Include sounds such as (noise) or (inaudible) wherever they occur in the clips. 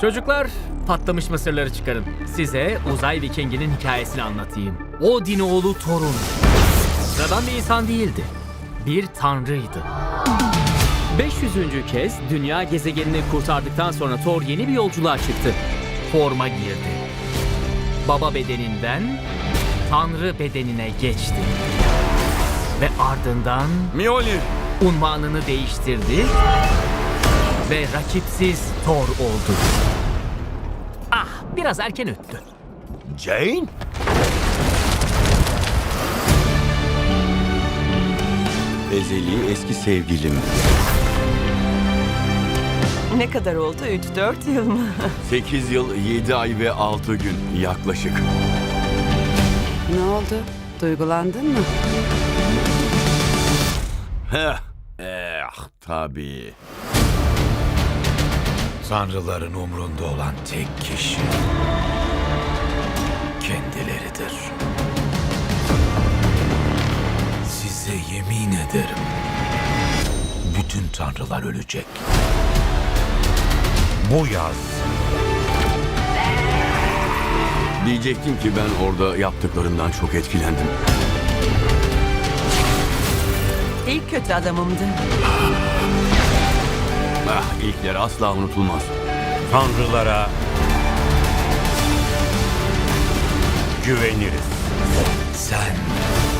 Çocuklar patlamış mısırları çıkarın. Size uzay vikinginin hikayesini anlatayım. Odin oğlu Thor'un. Sıradan bir insan değildi. Bir tanrıydı. 500. kez dünya gezegenini kurtardıktan sonra Thor yeni bir yolculuğa çıktı. Forma girdi. Baba bedeninden tanrı bedenine geçti. Ve ardından Mjolnir. unvanını değiştirdi ve rakipsiz Thor oldu. Ah, biraz erken öttü. Jane? Ezeli eski sevgilim. Ne kadar oldu? 3-4 yıl mı? (laughs) 8 yıl, 7 ay ve 6 gün yaklaşık. Ne oldu? Duygulandın mı? Heh. Eh tabii. Tanrıların umrunda olan tek kişi kendileridir. Size yemin ederim. Bütün tanrılar ölecek. Bu yaz Diyecektim ki ben orada yaptıklarından çok etkilendim. İlk kötü adamımdı. İlkleri asla unutulmaz. Tanrılara güveniriz. sen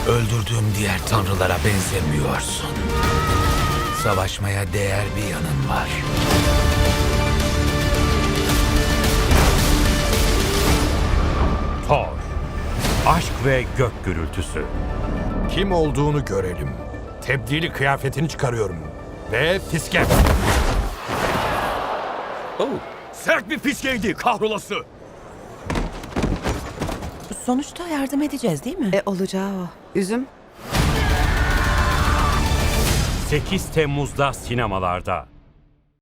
öldürdüğüm diğer tanrılara benzemiyorsun. Savaşmaya değer bir yanın var. Thor. Aşk ve gök gürültüsü. Kim olduğunu görelim. Tebdili kıyafetini çıkarıyorum. Ve fiske. Sert bir fiskeydi kahrolası. Sonuçta yardım edeceğiz değil mi? E olacağı o. Üzüm 8 Temmuz'da sinemalarda.